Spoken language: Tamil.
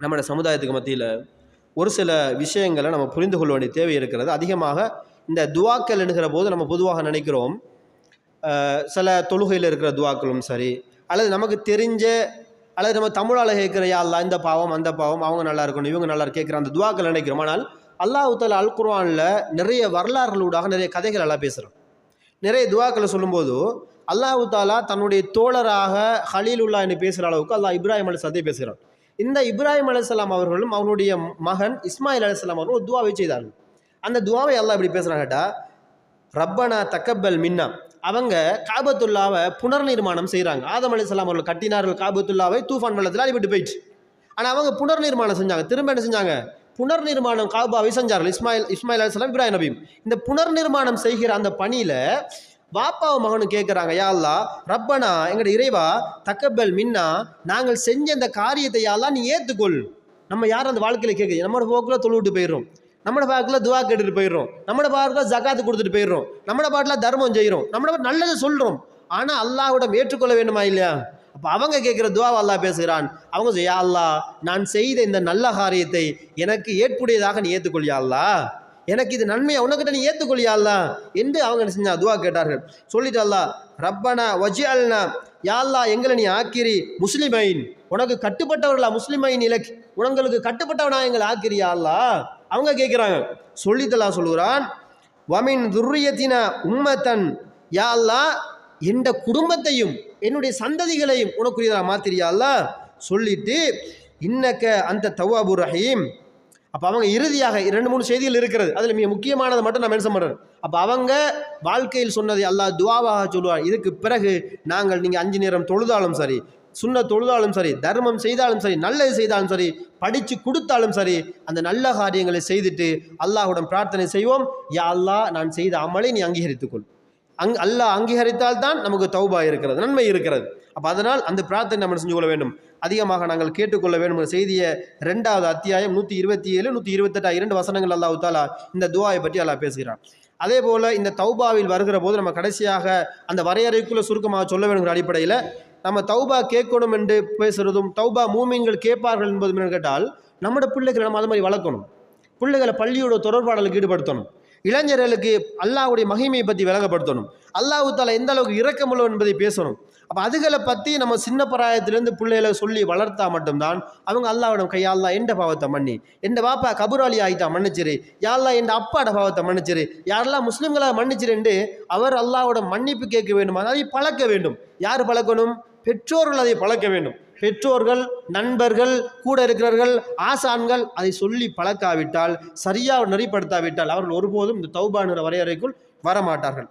நம்மளோட சமுதாயத்துக்கு மத்தியில் ஒரு சில விஷயங்களை நம்ம புரிந்து கொள்ள வேண்டிய தேவை இருக்கிறது. அதிகமாக இந்த துவாக்கள் என்கிற போது நம்ம பொதுவாக நினைக்கிறோம் சில தொழுகையில் இருக்கிற துவாக்களும் சரி அல்லது நமக்கு தெரிஞ்ச அல்லது நம்ம தமிழால் கேட்குற யாழ்லா இந்த பாவம் அந்த பாவம் அவங்க நல்லா இருக்கணும் இவங்க நல்லா கேட்குற அந்த துவாக்கள் நினைக்கிறோம். ஆனால் அல்லாஹ் தாலா அல் குர்வானில் நிறைய வரலாறுகளூடாக நிறைய கதைகள் எல்லாம் பேசுகிறோம் நிறைய துவாக்களை சொல்லும்போது அல்லாஹு தாலா தன்னுடைய தோழராக ஹலீலுல்லா என்று பேசுகிற அளவுக்கு அல்லாஹ் இப்ராஹிம் அலிஸ்லாத்தை பேசுகிறான் இந்த இப்ராஹிம் அலுவலாம் அவர்களும் அவனுடைய மகன் இஸ்மாயில் அலுவலாம் அவர்களும் ஒரு துவாவை செய்தார்கள். அந்த துவாவை எல்லாம் இப்படி பேசுகிறாங்கட்டா ரப்பனா தக்கப்பல் மின்னா. அவங்க காபத்துல்லாவை புனர்நிர்மாணம் செய்கிறாங்க ஆதம் அலிஸ்லாம் அவர்கள் கட்டினார்கள் காபத்துல்லாவை தூஃபான் வெள்ளத்தில் அடிபட்டு போயிடுச்சு. ஆனால் அவங்க புனர்நிர்மாணம் செஞ்சாங்க. திரும்ப என்ன செஞ்சாங்க? புனர்நிர்மாணம் காபாவை செஞ்சார்கள். இஸ்மாயில் இஸ்மாயில் அலிஸ்லாம் இப்ராஹிம் நபீம் இந்த புனர்நிர்மாணம் செய்கிற அந்த பணியில் பாப்பாவும் மகனும் கேட்குறாங்க யாழ்லா ரப்பனா எங்கட இறைவா தக்கபல் மின்னா நாங்கள் செஞ்ச அந்த காரியத்தை யாழ்லாம் நீ ஏற்றுக்கொள் நம்ம யாரும் அந்த வாழ்க்கையில் கேட்குது நம்மளோட போக்கில் தொழுவிட்டு போயிடும் நம்மளோட பாக்கில் துவா கேட்டுட்டு போயிடுறோம். நம்மளோட பாக்கில் ஜகாத்து கொடுத்துட்டு போயிடுறோம். நம்மளோட பாட்டில் தர்மம் செய்கிறோம் நம்மளோட நல்லதை சொல்கிறோம் ஆனால் அல்லாஹ்விடம் ஏற்றுக்கொள்ள வேண்டுமா இல்லையா? அப்போ அவங்க கேட்குற துவாவை அல்லாஹ் பேசுகிறான். அவங்க யா அல்லா நான் செய்த இந்த நல்ல காரியத்தை எனக்கு ஏற்புடையதாக நீ ஏற்றுக்கொள்ளியா அல்லா எனக்கு இது நன்மையா உனக்கிட்ட நீ ஏற்றுக்கொள்ளியா என்று அவங்க என்ன செஞ்சா துவா கேட்டார்கள். சொல்லிட்டு ரப்பனா வஜி அல்னா யாழ்லா எங்களை நீ ஆக்கிரி முஸ்லிமைன். உனக்கு கட்டுப்பட்டவர்களா முஸ்லிமைன் இலக் உனங்களுக்கு கட்டுப்பட்டவனா எங்களை ஆக்கிரியா அல்லாஹ் அவங்க கேட்குறாங்க சொல்லித்தலா சொல்லுகிறான் வமின் துர்ரியத்தின உம்மத்தன். யாழ்லா எந்த குடும்பத்தையும் என்னுடைய சந்ததிகளையும் உனக்குரியதாக மாத்திரியா சொல்லிட்டு இன்னக்க அந்த தவாபு ரஹீம் அப்போ அவங்க இறுதியாக ரெண்டு மூணு செய்திகள் இருக்கிறது. அதில் மிக முக்கியமானதை மட்டும் நான் மென்ஷன் பண்ணுறேன் அப்போ அவங்க வாழ்க்கையில் சொன்னதை அல்லாஹ் துவாவாக சொல்லுவார் இதுக்கு பிறகு நாங்கள் நீங்கள் அஞ்சு நேரம் தொழுதாலும் சரி சுண்ண தொழுதாலும் சரி தர்மம் செய்தாலும் சரி நல்லது செய்தாலும் சரி படித்து கொடுத்தாலும் சரி அந்த நல்ல காரியங்களை செய்துட்டு அல்லாஹ்வுடன் பிரார்த்தனை செய்வோம். யா அல்லாஹ் நான் செய்த அமலை நீ அங்கீகரித்துக்கொள். அங் அல்லாஹ் அங்கீகரித்தால் தான் நமக்கு தௌபா இருக்கிறது நன்மை இருக்கிறது. அப்போ அதனால் அந்த பிரார்த்தனை நம்ம செஞ்சு கொள்ள வேண்டும்? அதிகமாக நாங்கள் கேட்டுக்கொள்ள வேண்டும் என்ற செய்தியை ரெண்டாவது அத்தியாயம் நூற்றி இருபத்தி ஏழு நூற்றி இருபத்தெட்டா இரண்டு வசனங்கள் அல்லாஹ் தாலா இந்த துவாயை பற்றி அல்லாஹ் பேசுகிறான். அதே போல் இந்த தௌபாவில் வருகிற போது நம்ம கடைசியாக அந்த வரையறைக்குள்ளே சுருக்கமாக சொல்ல வேணுங்கிற அடிப்படையில் நம்ம தௌபா கேட்கணும் என்று பேசுகிறதும் தௌபா மூமீன்கள் கேட்பார்கள் என்பதும் கேட்டால் நம்மளோட பிள்ளைகளை நம்ம அது மாதிரி வளர்க்கணும். பிள்ளைகளை பள்ளியோட தொடர்பாடலுக்கு ஈடுபடுத்தணும். இளைஞர்களுக்கு அல்லாஹுடைய மகிமையை பற்றி விளங்கப்படுத்தணும். அல்லாஹு தாலா எந்த அளவுக்கு இறக்கமுள்ள என்பதை பேசணும். அப்போ அதுகளை பற்றி நம்ம சின்ன பிராயத்திலேருந்து பிள்ளைகளை சொல்லி வளர்த்தா மட்டும்தான் அவங்க அல்லாவிடம் கையாளா எந்த பாவத்தை மன்னி. எந்த பாப்பா கபுராளி ஆகிட்டா மன்னிச்சிரு. யாரெல்லாம் எந்த அப்பாட பாவத்தை மன்னிச்சிரு. யாரெல்லாம் முஸ்லீம்களாக மன்னிச்சிருண்டு அவர் அல்லாவோட மன்னிப்பு கேட்க வேண்டும் அதை பழக்க வேண்டும். யார் பழக்கணும்? பெற்றோர்கள் அதை பழக்க வேண்டும். பெற்றோர்கள் நண்பர்கள் கூட இருக்கிறவர்கள் ஆசான்கள் அதை சொல்லி பழக்காவிட்டால் சரியாக நெறிப்படுத்தாவிட்டால் அவர்கள் ஒருபோதும் இந்த தௌபானுற வரையறைக்குள் வரமாட்டார்கள்.